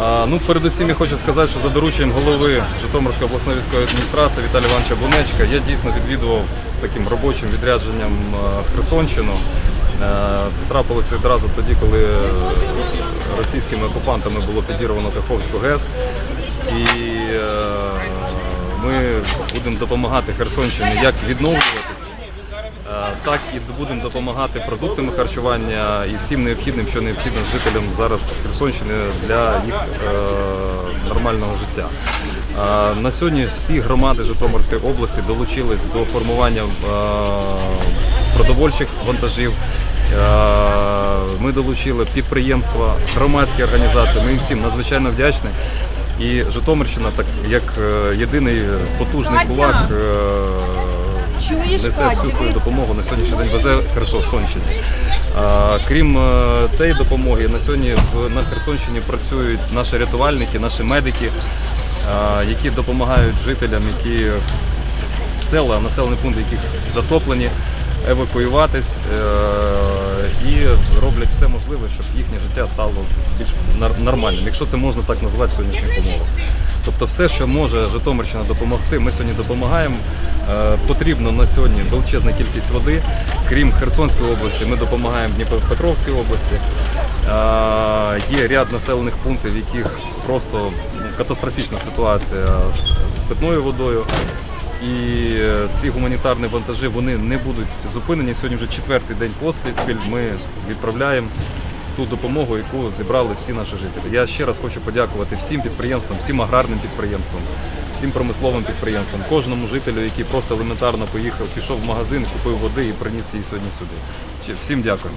Ну, передусім я хочу сказати, що за дорученнем голови Житомирської обласної військової адміністрації Віталія Івановича Бунечка я дійсно відвідував з таким робочим відрядженням е, Херсонщину. Е, Це трапилось відразу тоді, коли російськими окупантами було підірвано Каховську ГЕС. І е, ми будемо допомагати Херсонщині як відновлюватися, так і будемо допомагати продуктами харчування і всім необхідним, що необхідно жителям зараз Херсонщини для їх е, нормального життя. Е, На сьогодні всі громади Житомирської області долучились до формування е, продовольчих вантажів. Е, Ми долучили підприємства, громадські організації. Ми їм всім надзвичайно вдячні. І Житомирщина, так як е, єдиний потужний кулак. Е, несе всю свою допомогу на сьогоднішній день везе Херсонщині. А, Крім е, цієї допомоги, на сьогодні на Херсонщині працюють наші рятувальники, наші медики, а, які допомагають жителям, які села, населені пункти, яких затоплені, евакуюватись е, і роблять все можливе, щоб їхнє життя стало більш нормальним, якщо це можна так назвати в сьогоднішніх умовах. Тобто все, що може Житомирщина допомогти, ми сьогодні допомагаємо. Е, Потрібно на сьогодні величезна кількість води. Крім Херсонської області, ми допомагаємо Дніпропетровській області. Е, Є ряд населених пунктів, в яких просто ну, катастрофічна ситуація з, питною водою. І е, ці гуманітарні вантажі вони не будуть зупинені. Сьогодні вже четвертий день поспіль ми відправляємо ту допомогу, яку зібрали всі наші жителі. Я ще раз хочу подякувати всім підприємствам, всім аграрним підприємствам, всім промисловим підприємствам, кожному жителю, який просто елементарно поїхав, пішов в магазин, купив води і приніс її сьогодні сюди. Всім дякую.